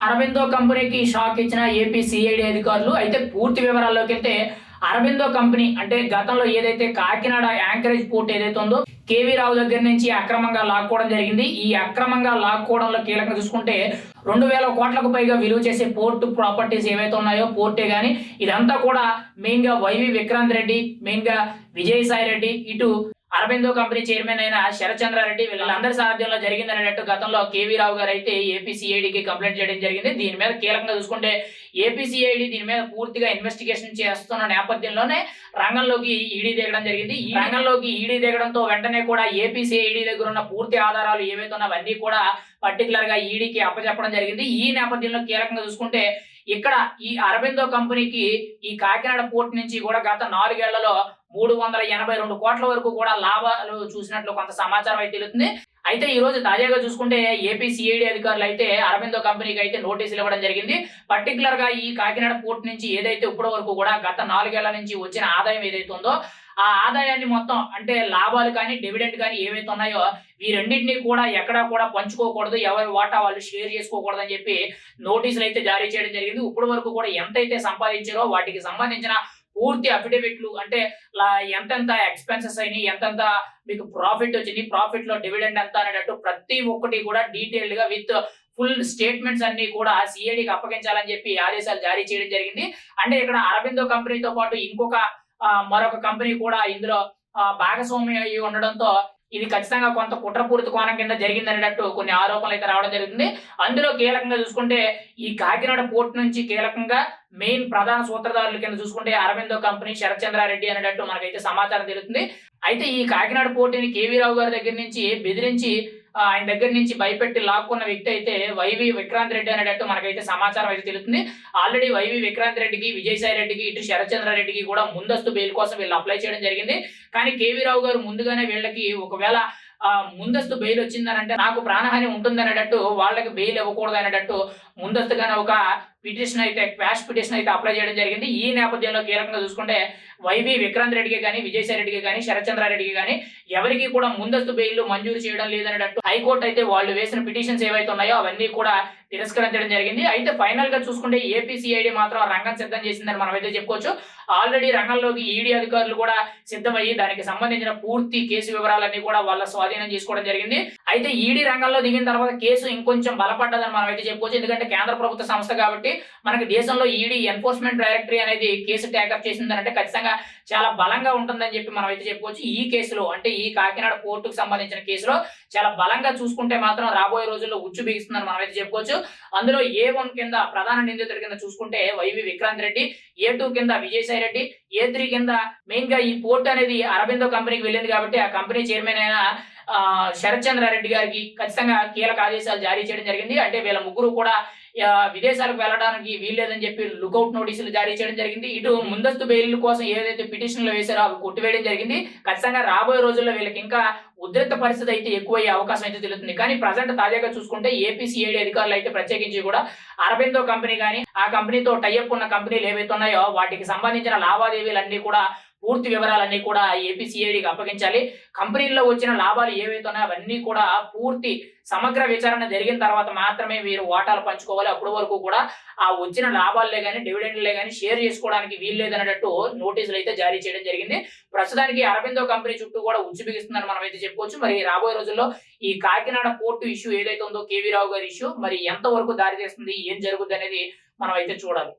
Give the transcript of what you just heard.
అరబిందో కంపెనీకి షాక్ ఇచ్చిన AP CID అధికారులు అయితే పూర్తి వివరాల్లోకి వెళ్తే అరబిందో కంపెనీ అంటే గతంలో ఏదైతే కాకినాడ యాంకరేజ్ పోర్ట్ ఏదైతే ఉందో కేవీ రావు దగ్గర నుంచి అక్రమంగా లాక్కోవడం జరిగింది. ఈ అక్రమంగా లాక్కోవడంలో కీలకంగా చూసుకుంటే రెండు వేల కోట్లకు పైగా విలువ చేసే పోర్ట్ ప్రాపర్టీస్ ఏవైతే ఉన్నాయో పోర్టే కానీ ఇదంతా కూడా మెయిన్గా వైవి విక్రాంత్ రెడ్డి మెయిన్గా విజయసాయి రెడ్డి ఇటు అరబిందో కంపెనీ చైర్మన్ అయిన శరచంద్రారెడ్డి వీళ్ళందరి సారథ్యంలో జరిగిందనేటట్టు గతంలో కేవీ రావు గారు అయితే ఏపీసీఐడికి కంప్లైంట్ చేయడం జరిగింది. దీని మీద కీలకంగా చూసుకుంటే ఏపీసీఐడి దీని మీద పూర్తిగా ఇన్వెస్టిగేషన్ చేస్తున్న నేపథ్యంలోనే రంగంలోకి ఈడీ దిగడం జరిగింది. ఈ రంగంలోకి ఈడీ దిగడంతో వెంటనే కూడా ఏపీసీఐడి దగ్గర ఉన్న పూర్తి ఆధారాలు ఏవైతే ఉన్నాయో కూడా పర్టికులర్గా ఈడీకి అప్పచెప్పడం జరిగింది. ఈ నేపథ్యంలో కీలకంగా చూసుకుంటే ఇక్కడ ఈ అరబిందో కంపెనీకి ఈ కాకినాడ పోర్ట్ నుంచి కూడా గత నాలుగేళ్ళలో మూడు వందల ఎనభై రెండు కోట్ల వరకు కూడా లాభాలు చూసినట్లు కొంత సమాచారం అయితే తెలుస్తుంది. అయితే ఈ రోజు తాజాగా చూసుకుంటే ఏపీ సిఐడి అధికారులు అయితే అరవిందో కంపెనీకి అయితే నోటీసులు ఇవ్వడం జరిగింది. పర్టికులర్గా ఈ కాకినాడ పోర్ట్ నుంచి ఏదైతే ఇప్పటి వరకు కూడా గత నాలుగేళ్ళ నుంచి వచ్చిన ఆదాయం ఏదైతే ఉందో ఆ ఆదాయాన్ని మొత్తం అంటే లాభాలు కానీ డివిడెండ్ కానీ ఏవైతే ఉన్నాయో ఈ రెండింటినీ కూడా ఎక్కడా కూడా పంచుకోకూడదు ఎవరి వాటా వాళ్ళు షేర్ చేసుకోకూడదు అని చెప్పి నోటీసులు అయితే జారీ చేయడం జరిగింది. ఇప్పటి వరకు కూడా ఎంతైతే సంపాదించారో వాటికి సంబంధించిన పూర్తి అఫిడవిట్లు అంటే ఎంతెంత ఎక్స్పెన్సెస్ అయినాయి ఎంతెంత మీకు ప్రాఫిట్ వచ్చింది ప్రాఫిట్లో డివిడెండ్ ఎంత అనేటట్టు ప్రతి ఒక్కటి కూడా డీటెయిల్డ్గా విత్ ఫుల్ స్టేట్మెంట్స్ అన్ని కూడా సిఐడికి అప్పగించాలని చెప్పి ఆదేశాలు జారీ చేయడం జరిగింది. అంటే ఇక్కడ అరబిందో కంపెనీతో పాటు ఇంకొక మరొక కంపెనీ కూడా ఇందులో భాగస్వామి భాగస్వామ్యం అయి ఉండడంతో ఇది ఖచ్చితంగా కొంత కుట్రపూరిత కోణం కింద జరిగిందనేటట్టు కొన్ని ఆరోపణలు అయితే రావడం జరుగుతుంది. అందులో కీలకంగా చూసుకుంటే ఈ కాకినాడ పోర్ట్ నుంచి కీలకంగా మెయిన్ ప్రధాన సూత్రధారుల కింద చూసుకుంటే అరవిందో కంపెనీ శరత్చంద్రారెడ్డి అనేటట్టు మనకైతే సమాచారం తెలుస్తుంది. అయితే ఈ కాకినాడ పోర్టుని కేవీ రావు గారి దగ్గర నుంచి బెదిరించి ఆయన దగ్గర నుంచి భయపెట్టి లాక్కున్న వ్యక్తి అయితే వైవి విక్రాంత్ రెడ్డి అనేటట్టు మనకైతే సమాచారం అయితే తెలుస్తుంది. ఆల్రెడీ వైవి విక్రాంత్ రెడ్డికి విజయసాయి రెడ్డికి ఇటు శరత్చంద్రారెడ్డికి కూడా ముందస్తు బెయిల్ కోసం వీళ్ళు అప్లై చేయడం జరిగింది. కానీ కేవీ రావు గారు ముందుగానే వీళ్ళకి ఒకవేళ ముందస్తు బెయిల్ వచ్చిందనంటే నాకు ప్రాణహాని ఉంటుందనేటట్టు వాళ్ళకి బెయిల్ ఇవ్వకూడదు అనేటట్టు ముందస్తుగానే ఒక పిటిషన్ అయితే క్వాష్ పిటిషన్ అయితే అప్లై చేయడం జరిగింది. ఈ నేపథ్యంలో కీలకంగా చూసుకుంటే వైవి విక్రాంత్ రెడ్డికి కానీ విజయసాయిరెడ్డికి కానీ శరత్చంద్రారెడ్డికి కానీ ఎవరికి కూడా ముందస్తు బెయిల్ మంజూరు చేయడం లేదనేటట్టు హైకోర్టు అయితే వాళ్ళు వేసిన పిటిషన్స్ ఏవైతే ఉన్నాయో అవన్నీ కూడా తిరస్కరించడం జరిగింది. అయితే ఫైనల్గా చూసుకుంటే ఏపీసీఐడి మాత్రం రంగం సిద్ధం చేసిందని మనం అయితే చెప్పుకోవచ్చు. ఆల్రెడీ రంగంలోకి ఈడీ అధికారులు కూడా సిద్ధమయ్యి దానికి సంబంధించిన పూర్తి కేసు వివరాలన్నీ కూడా వాళ్ళ స్వాధీనం చేసుకోవడం జరిగింది. అయితే ఈడీ రంగంలో దిగిన తర్వాత కేసు ఇంకొంచెం బలపడ్డదని మనం అయితే చెప్పుకోవచ్చు. ఎందుకంటే కేంద్ర ప్రభుత్వ సంస్థ కాబట్టి మనకి దేశంలో ఈడీ ఎన్ఫోర్స్మెంట్ డైరెక్టరీ అనేది కేసు టేకప్ చేసిందనంటే ఖచ్చితంగా చాలా బలంగా ఉంటుందని చెప్పి మనం అయితే చెప్పుకోవచ్చు. ఈ కేసులో అంటే ఈ కాకినాడ కోర్టుకు సంబంధించిన కేసులో చాలా బలంగా చూసుకుంటే మాత్రం రాబోయే రోజుల్లో ఉచ్చు బిగిస్తుందని మనం అయితే చెప్పుకోవచ్చు. అందులో ఏ వన్ కింద ప్రధాన నిందితుడి కింద చూసుకుంటే YV Vikrant Reddy A two కింద విజయసాయి రెడ్డి ఏ త్రీ కింద మెయిన్గా ఈ పోర్ట్ అనేది అరబిందో కంపెనీకి వెళ్ళింది కాబట్టి ఆ కంపెనీ చైర్మన్ అయిన శరత్చంద్రారెడ్డి గారికి ఖచ్చితంగా కీలక ఆదేశాలు జారీ చేయడం జరిగింది. అంటే వీళ్ళ ముగ్గురు కూడా విదేశాలకు వెళ్ళడానికి వీల్లేదని చెప్పి లుకౌట్ నోటీసులు జారీ చేయడం జరిగింది. ఇటు ముందస్తు బెయిల్ కోసం ఏదైతే పిటిషన్లు వేశారో అవి కొట్టివేయడం జరిగింది. ఖచ్చితంగా రాబోయే రోజుల్లో వీళ్ళకి ఇంకా ఉద్రిక్త పరిస్థితి అయితే ఎక్కువయ్యే అవకాశం అయితే తెలుస్తుంది. కానీ ప్రజెంట్ తాజాగా చూసుకుంటే ఏపీసీఐడి అధికారులు అయితే ప్రత్యేకించి కూడా అరబిందో కంపెనీ కానీ ఆ కంపెనీతో టైఅప్ ఉన్న కంపెనీలు ఏవైతే ఉన్నాయో వాటికి సంబంధించిన లావాదేవీలన్నీ కూడా పూర్తి వివరాలన్నీ కూడా ఏపీసీఐడికి అప్పగించాలి. కంపెనీల్లో వచ్చిన లాభాలు ఏవైతే ఉన్నాయో అవన్నీ కూడా పూర్తి సమగ్ర విచారణ జరిగిన తర్వాత మాత్రమే వీరు వాటాలు పంచుకోవాలి. అప్పటి వరకు కూడా ఆ వచ్చిన లాభాలే కానీ డివిడెండ్లే కానీ షేర్ చేసుకోవడానికి వీల్లేదనేటట్టు నోటీసులు అయితే జారీ చేయడం జరిగింది. ప్రస్తుతానికి అరబిందో కంపెనీ చుట్టూ కూడా ఉచ్చు బిగిస్తుందని మనం అయితే చెప్పుకోవచ్చు. మరి రాబోయే రోజుల్లో ఈ కాకినాడ పోర్టు ఇష్యూ ఏదైతే ఉందో కేవీ రావు గారి ఇష్యూ మరి ఎంత వరకు దారి చేస్తుంది ఏం జరుగుతుంది అనేది మనం అయితే చూడాలి.